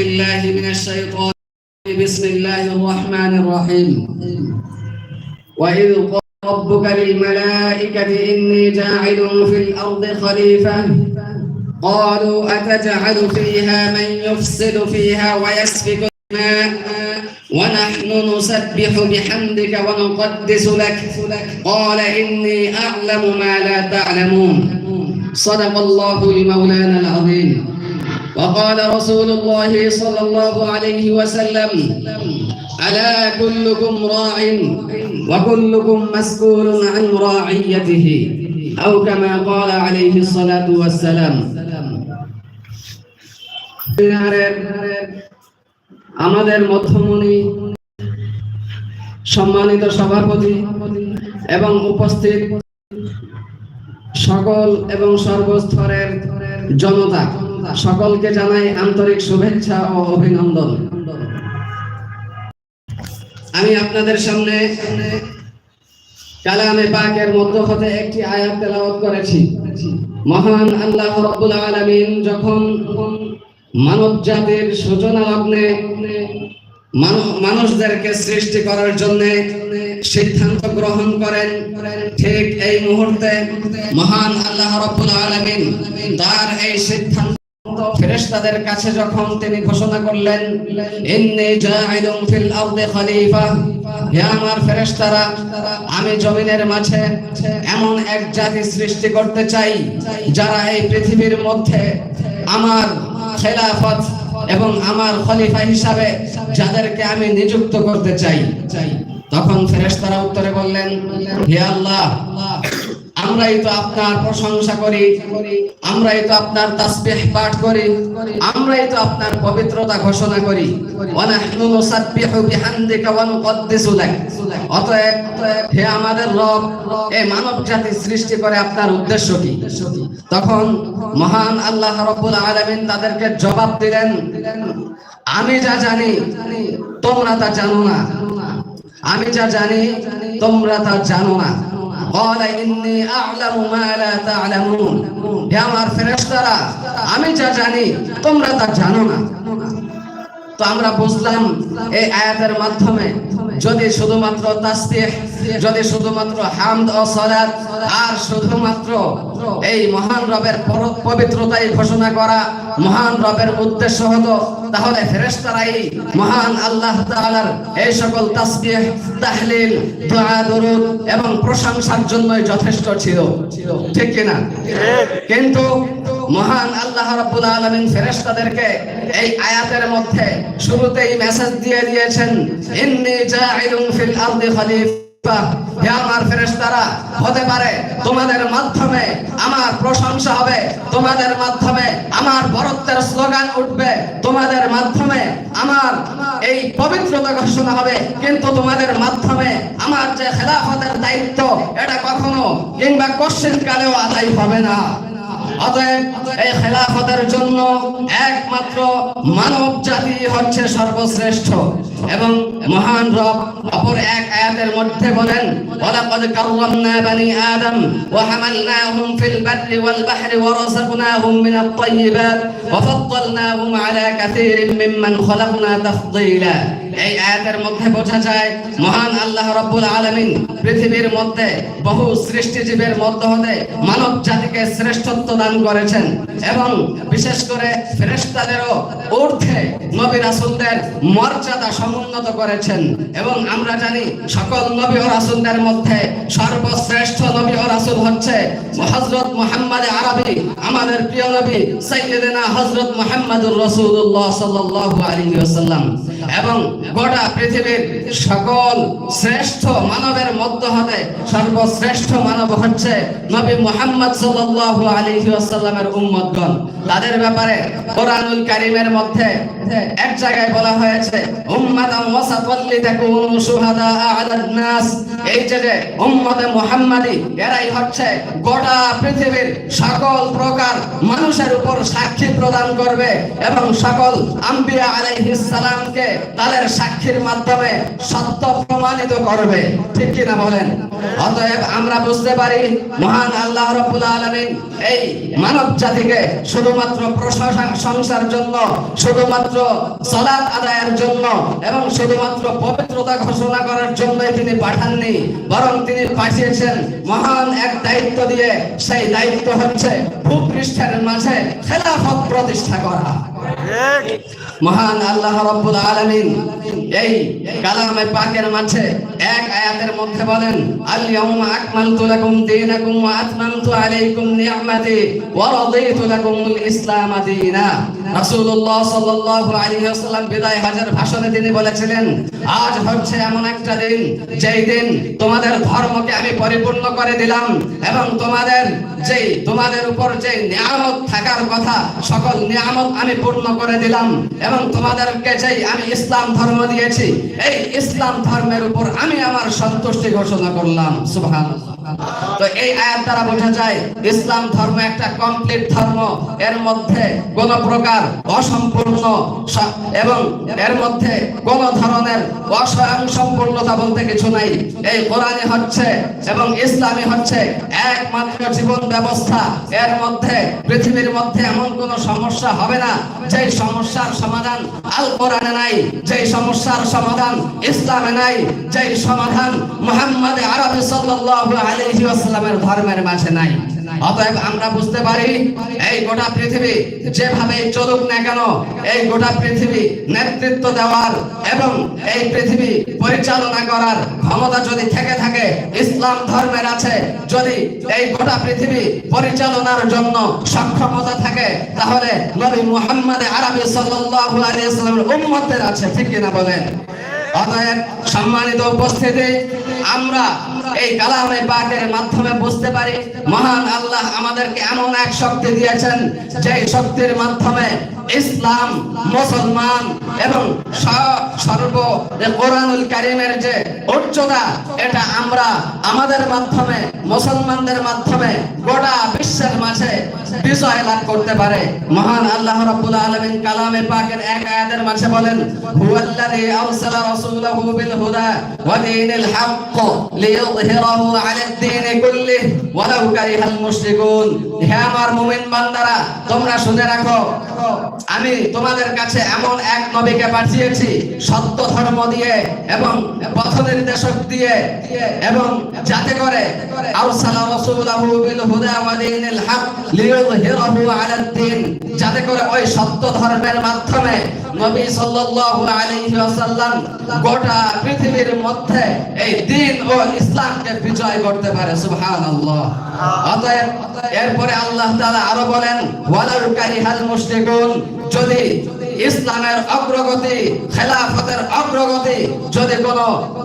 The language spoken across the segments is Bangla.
بالله من الشيطان بسم الله الرحمن الرحيم. وإذ قال ربك للملائكة إني جاعل في الأرض خليفة. قالوا أتجعل فيها من يفسد فيها ويسفك الدماء ونحن نسبح بحمدك ونقدس لك. قال إني أعلم ما لا تعلمون. صدق الله المولانا العظيم. وقال رسول الله صلى الله عليه وسلم ألا كلكم راع وكلكم مسؤول عن راعيته أو كما قال عليه الصلاة والسلام আমাদের মধ্যমণি সম্মানিত সভাপতি এবং উপস্থিত সকল এবং সর্বস্তরের জনতা, সকলকে জানাই আন্তরিক শুভেচ্ছা ও অভিনন্দন। আমি আপনাদের সামনে কালামে পাকের মধ্য হতে একটি আয়াত তেলাওয়াত করেছি। মহান আল্লাহ রাব্বুল আলামিন যখন মানব জাতির সূচনা লগ্নে মানুষদেরকে সৃষ্টি করার জন্য সিদ্ধান্ত গ্রহণ করেন। ঠিক এই মুহূর্তে মহান আল্লাহ আলামিন তার এই সিদ্ধান্ত ফেরেশতাদের কাছে যখন তিনি ঘোষণা করলেন ফিল আমার ফেরেশতারা, আমি জমিনের মাঝে এমন এক জাতি সৃষ্টি করতে চাই, যারা এই পৃথিবীর মধ্যে আমার খেলাফত এবং আমার খলিফা হিসাবে যাদেরকে আমি নিযুক্ত করতে চাই, তখন ফেরেশতারা উত্তরে বললেন, হে আল্লাহ আমরাই তো আপনার প্রশংসা করি, আমরাই তো আপনার তাসবিহ পাঠ করি, আমরাই তো আপনার পবিত্রতা ঘোষণা করি। ওয়া নাহনু নুসাব্বিহু বিহামদিকা ওয়া নুকদ্দিসু লাক। অতএব, হে আমাদের রব এই মানব জাতি সৃষ্টি করে আপনার উদ্দেশ্য কি? তখন মহান আল্লাহ রাব্বুল আলামিন তাদেরকে জবাব দিলেন, আমি যা জানি, তোমরা তা জানো না। আমি যা জানি, তোমরা তা জানো না। قال إني أعلم ما لا تعلمون হে আমার ফেরেশতারা আমি যা জানি তোমরা তা জানো না তো আমরা বুঝলাম এই আয়াতের মাধ্যমে যদি শুধুমাত্র তাসবিহ যদি শুধুমাত্র হামদ ও সালাত আর শুধুমাত্র এই মহান রবের পবিত্রতাই ঘোষণা করা মহান রবের উদ্দেশ্য হতো তাহলে ফেরেশতারাই মহান আল্লাহ তাআলার এই সকল তাসবিহ তাহলিল দোয়া দরুদ এবং প্রশংসার জন্যই যথেষ্ট ছিল। ঠিক কিনা? কিন্তু মহান আল্লাহ রাব্বুল আলামিন ফেরেশতাদেরকে এই আয়াতের মধ্যে শুরুতেই মেসেজ দিয়ে দিয়েছেন, ইন্নী জাইলুন ফিল আরদি খলিফা। হে আমার ফেরেশতারা, হতে পারে তোমাদের মাধ্যমে আমার প্রশংসা হবে, তোমাদের মাধ্যমে আমার বরত্বের স্লোগান উঠবে, তোমাদের মাধ্যমে আমার এই পবিত্রতা ঘোষণা হবে, কিন্তু তোমাদের মাধ্যমে আমার যে খেলাফতের দায়িত্ব, এটা কখনো কিংবা কোশ্চেন কালেও আদায় হবে না। অতএব এই খেলাফতের জন্য একমাত্র মানব জাতি হচ্ছে সর্বশ্রেষ্ঠ। এবং মহান রব অপর এক আয়াতের মধ্যে বলেন, ওয়ালাকাদ কাররামনা বানি আদম ওয়া হামালনাহুম ফিল বাররি ওয়াল বাহরি ওয়া রাযাকনাহুম মিনাত তাইয়্যিবাত ওয়া ফাদ্দালনাহুম আলা কাসীরিন মিম্মান খালাকনা তাফদীলা। এই আয়াতের মধ্যে বোঝা যায়, মহান আল্লাহ রাব্বুল আলামিন পৃথিবীর মধ্যে বহু সৃষ্টিজীবের মধ্য হতে মানব জাতিকে শ্রেষ্ঠত্ব দান করেছেন এবং বিশেষ করে ফেরেশতাদেরও ঊর্ধ্বে নবী রাসূলদের মর্যাদা সমুন্নত করেছেন। এবং আমরা জানি সকল নবী ও রাসূলদের মধ্যে সর্বশ্রেষ্ঠ নবী ও রাসূল হচ্ছে হযরত মুহাম্মদ আরবি। আমাদের প্রিয় নবী সাইয়্যিদিনা হযরত মুহাম্মদুর রাসূলুল্লাহ সাল্লাল্লাহু আলাইহি ওয়াসাল্লাম। এবং গোটা পৃথিবীর সকল শ্রেষ্ঠ মানবের মধ্য হতে সর্বশ্রেষ্ঠ মানব হচ্ছে নবী মুহাম্মদ সাল্লাল্লাহু আলাইহি ওয়াসাল্লামের উম্মতগণ। তাদের ব্যাপারে কোরআনুল কারীমের মধ্যে এক জায়গায় বলা হয়েছে উম্মাতাম ওয়াসাতাল লিতাকুনু শুহাদা নাস। এই উম্মতে মুহাম্মাদি, এরাই হচ্ছে গোটা পৃথিবীর সকল প্রকার মানুষের উপর সাক্ষী প্রদান করবে এবং সকল আম্বিয়া আলাইহিস সালামকে তাদের সাক্ষীর মাধ্যমে সত্য প্রমাণিত করবে। ঠিক কিনা বলেন? অতএব আমরা বুঝতে পারি, মহান আল্লাহ রাব্বুল আলামিন এই মানব জাতিকে শুধুমাত্র প্রশংসার জন্য, শুধুমাত্র সলাৎ আদায়ের জন্য এবং শুধুমাত্র পবিত্রতা ঘোষণা করার জন্যই তিনি পাঠাননি, বরং তিনি পাঠিয়েছেন মহান এক দায়িত্ব দিয়ে। সেই দায়িত্ব হচ্ছে ভূপৃষ্ঠের মাঝে খেলাফত প্রতিষ্ঠা করা। মহান আল্লাহ রব্বুল আলামিন, এই কালামে পাকের মাঝে এক আয়াতের মধ্যে বলেন আকমালতু লাকুম দীনাকুম ওয়া আতমামতু আলাইকুম ওয়া রাদিতু লাকুমুল ইসলাম দীনা। রাসূলুল্লাহ সাল্লাল্লাহু আলাইহি ওয়াসাল্লাম বিদায় হজের ভাষণে তিনি বলেছিলেন, আজ হচ্ছে এমন একটা দিন, যেই দিন তোমাদের ধর্মকে আমি পরিপূর্ণ করে দিলাম এবং তোমাদের যেই, তোমাদের উপর যে নিয়ামত থাকার কথা, সকল নিয়ামত আমি পূর্ণ করে দিলাম। এবং তোমাদেরকে যেই আমি ইসলাম ধর্ম দিয়েছি, এই ইসলাম ধর্মের উপর আমি আমার সন্তুষ্টি ঘোষণা করলাম। সুবহান তো এই আয়াত দ্বারা বোঝা যায়, ইসলাম ধর্ম একটা কমপ্লিট ধর্ম। এর মধ্যে কোন প্রকার অসম্পূর্ণ এবং এর মধ্যে কোন ধরনের অস্বয়ং সম্পূর্ণতা বলতে কিছু নাই। এই কোরআনে হচ্ছে এবং ইসলামী হচ্ছে একমাত্র জীবন ব্যবস্থা। এর মধ্যে, পৃথিবীর মধ্যে এমন কোন সমস্যা হবে না। যে সমস্যার সমাধান আল কোরআনে নাই যে সমস্যার সমাধান ইসলামে নাই যে সমাধান মুহাম্মদ আরবি সাল্লাল্লাহু আলাইহি ওয়াসাল্লামের ধর্মের মাঝে নাই। অতএব আমরা বুঝতে পারি, এই গোটা পৃথিবী যেভাবে চলুক না কেন, এই গোটা পৃথিবী নেতৃত্ব দেওয়ার এবং এই পৃথিবী পরিচালনা করার ক্ষমতা যদি থেকে থাকে, ইসলাম ধর্মের আছে, যদি এই গোটা পৃথিবী পরিচালনার জন্য সক্ষমতা থাকে, তাহলে নবী মুহাম্মদ আরবি সাল্লাল্লাহু আলাইহি আছে, ঠিক কিনা বলেন? অতএব সম্মানিত উপস্থিতি আমরা এই কালামে পাকের মাধ্যমে বুঝতে পারি, মহান আল্লাহ আমাদেরকে এমন এক শক্তি দিয়েছেন যে শক্তির মাধ্যমে ইসলাম, মুসলমান এবং সর্ব কোরআনুল কারিমের যে উচ্চতা, এটা আমরা আমাদের মাধ্যমে, মুসলমানদের মাধ্যমে গোটা বিশ্বের মাঝে করতে পারে। মহান আল্লাহ রাব্বুল আলামিন কালামে পাকের এক আয়াতের মাঝে বলেন, হুয়াল্লাযী আরসালা রাসূলাহু বিল হুদা ওয়া দীনিল হক লিইয়ুযহিরাহু আলাদ দীন কুল্লিহি ওয়ালাউ কারিহাল মুশরিকুন। হে আমার মুমিন বান্দারা, তোমরা শুনে রাখো, আমি তোমাদের কাছে এমন এক নবীকে পাঠিয়েছি, সত্য ধর্ম দিয়ে এবং পথ নির্দেশক দিয়ে এবং যাতে করে আরসালা রাসূলাহু বিল হুদা ওয়া দীনিল হক যাতে করে ওই সত্য ধর্মের মাধ্যমে নবী সাল্লাল্লাহু গোটা পৃথিবীর মধ্যে এই দিন ও ইসলামকে বিজয় করতে পারে। সুবহানাল্লাহ। এরপরে আল্লাহ আরও বলেন, ওয়ালাউ কারিহাল যদি ইসলামের অগ্রগতি, খেলাফতের অগ্রগতি, যদি কোন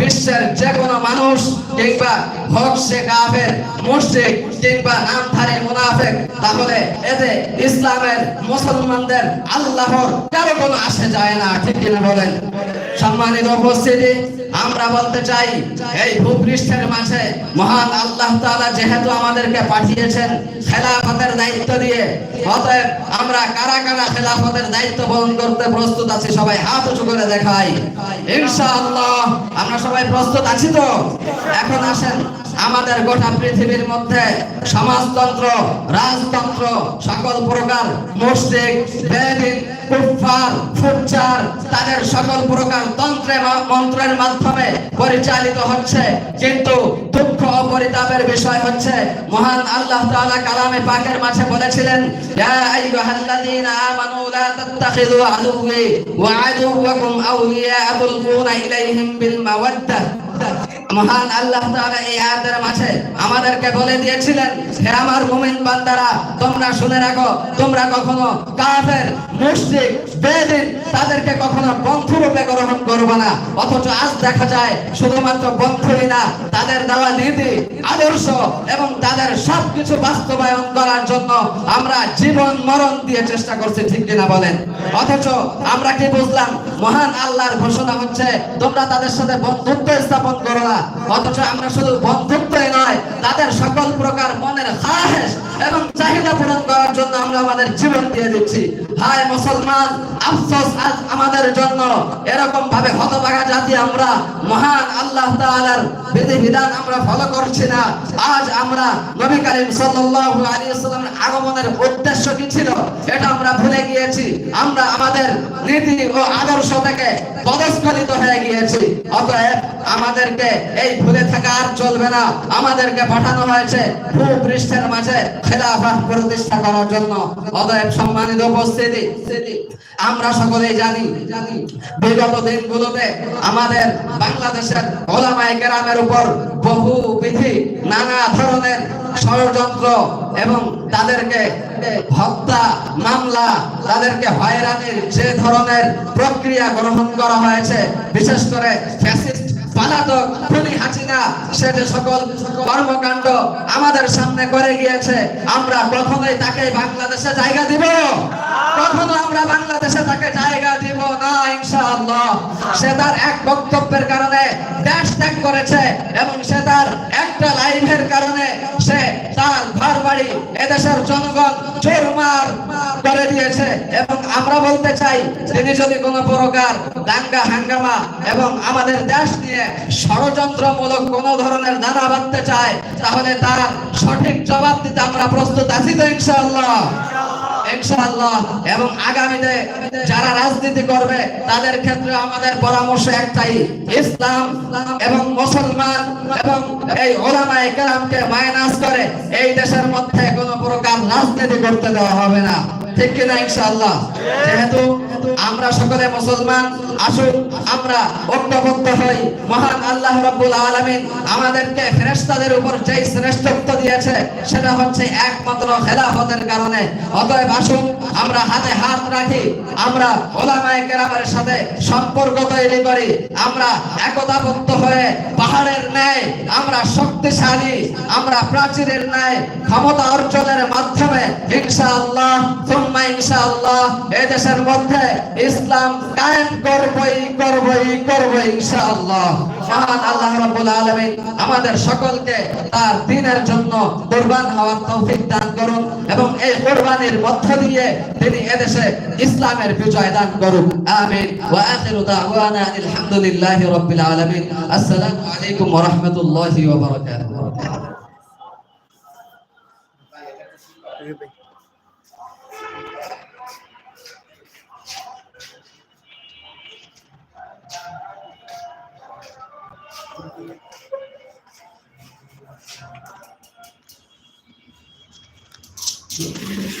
বিশ্বের যে কোনো মানুষ কিংবা হোক সে কাফের, মুশরিক কিংবা নামধারী মুনাফিক, তাহলে এতে ইসলামের মুসলমানদের আল্লাহর কারও কোনো আসে যায় না, ঠিক কিনা বলেন? সম্মানিত উপস্থিতি, আমরা বলতে চাই, এই ভূপৃষ্ঠের মাঝে মহান আল্লাহ তাআলা যেহেতু আমাদেরকে পাঠিয়েছেন খেলাফতের দায়িত্ব দিয়ে, অতএব আমরা কারা কারা খেলাফতের দায়িত্ব পালন করতে প্রস্তুত আছি, সবাই হাত উঁচু করে দেখাই। ইনশাআল্লাহ, আমরা সবাই প্রস্তুত আছি তো? এখন আসেন। আমাদের গোটা পৃথিবীর মধ্যে সমাজতন্ত্র, রাজতন্ত্র সকল প্রকার ফুচ্চার তাদের সকল প্রকার তন্ত্রে মন্ত্রের মাধ্যমে পরিচালিত হচ্ছে। কিন্তু দুঃখ ও পরিতাপের বিষয় হচ্ছে, মহান আল্লাহ তাআলা কালামে পাকের মাঝে বলেছিলেন, ইয়া আউলিয়া তুলকুনা ইলাইহিম বিল মাওয়াদ্দাহ। মহান আল্লাহ তাআলা এই আয়াতের মাঝে আমাদেরকে বলে দিয়েছিলেন, হে আমার মুমিন বান্দারা, তোমরা শুনে রাখো, তোমরা কখনো কাফের, মুশরিক, বেদিন তাদেরকে কখনো বন্ধু রূপে গ্রহণ করবে না। অথচ আজ দেখা যায় শুধুমাত্র বন্ধুই না, তাদের দেওয়া নীতি, আদর্শ এবং তাদের সবকিছু বাস্তবায়ন করার জন্য আমরা জীবন মরণ দিয়ে চেষ্টা করছি, ঠিক কিনা বলেন? অথচ আমরা কি বুঝলাম, মহান আল্লাহর ঘোষণা হচ্ছে, তোমরা তাদের সাথে বন্ধুত্ব স্থাপন করো না। অথচ আমরা শুধু বন্ধুত্বই নয়, তাদের সকল প্রকার মনের খাহেশ এবং চাহিদা পূরণ করার জন্য আমরা আমাদের জীবন দিয়ে দিচ্ছি। হায় মুসলমান, আফসোস, আজ আমাদের জন্য এরকম ভাবে হতভাগা জাতি আমরা, মহান আল্লাহ তাআলার বিধিবিধান আমরা ফলো করছি না। আজ আমরা নবী করিম সাল্লাল্লাহু আলাইহি আগমনের উদ্দেশ্য কি ছিল, এটা আমরা ভুলে গিয়েছি। আমরা আমাদের নীতি ও আদর্শ থেকে পদস্খলিত হয়ে গিয়েছি। অতএব আমাদেরকে এই ভুলে থাকা আর চলবে না। আমাদেরকে পাঠানো হয়েছে ভূপৃষ্ঠের মাঝে খেলাফত প্রতিষ্ঠা করার জন্য। অতএব সম্মানিত উপস্থিতি, আমরা সকলেই জানি, বিগত দিনগুলোতে আমাদের বাংলাদেশের ওলামায়ে কেরামের উপর বহু বিধি, নানা ধরনের ষড়যন্ত্র এবং তাদেরকে হত্যা, মামলা, তাদেরকে হয়রানির যে ধরনের প্রক্রিয়া গ্রহণ করা হয়েছে, বিশেষ করে ফ্যাসিস্ট পালাতক খুনি হাসিনা সে যে সকল কর্মকাণ্ড আমাদের সামনে করে গিয়েছে। আমরা কখনোই তাকে বাংলাদেশে জায়গা দিব। কখনো আমরা বাংলাদেশে তাকে ইনশাআল্লাহ সে তার এক বক্তব্যের কারণে দেশ ত্যাগ করেছে এবং সে তার একটা লাইভের কারণে সে তার ঘর বাড়ি এদেশের জনগণ চোরমার করে দিয়েছে। এবং আমরা বলতে চাই, তিনি যদি কোনো প্রকার দাঙ্গা, হাঙ্গামা এবং আমাদের দেশ নিয়ে ষড়যন্ত্রমূলক কোন ধরনের দানা বাঁধতে চায়, তাহলে তার সঠিক জবাব দিতে আমরা প্রস্তুত আছি তো ইনশাআল্লাহ। ইনশাআল্লাহ, এবং আগামীতে যারা রাজনীতি করবে, তাদের ক্ষেত্রে আমাদের পরামর্শ একটাই, ইসলাম এবং মুসলমান এবং এই ওলামায়ে কেরামকে মাইনাস করে এই দেশের মধ্যে কোনো প্রকার রাজনীতি করতে দেওয়া হবে না। ঠিক কিনা ইনশাআল্লাহ। যেহেতু আমরা সকলে মুসলমান, আসুন আমরা ঐক্যবদ্ধ হই। মহান আল্লাহ রাব্বুল আমাদেরকে উপর শ্রেষ্ঠত্ব দিয়েছে, সেটা হচ্ছে একমাত্র খেলাফতের কারণে। অতএব আসুন আমরা হাতে হাত রাখি, আমরা ওলামায়ে কেরামের সাথে সম্পর্ক তৈরি করি, আমরা একতাবদ্ধ হয়ে পাহাড়ের ন্যায়, আমরা শক্তিশালী, আমরা প্রাচীরের ন্যায়, ক্ষমতা অর্জনের মাধ্যমে মধ্যে ইসলাম কায়েম করবই করবই ইনশাআল্লাহ। মহান আল্লাহ আমাদের সকলকে তার দ্বীনের জন্য কুরবান হওয়ার তৌফিক দান করুন এবং এই কুরবানির মধ্য দিয়ে তিনি এদেশে ইসলামের বিজয় দান করুন। আমিন। ওয়া আখিরু দাওয়ানা আলহামদুলিল্লাহি রাব্বিল আলামিন। আসসালামু আলাইকুম ওয়া রাহমাতুল্লাহি ওয়া বারাকাতুহু। Sim.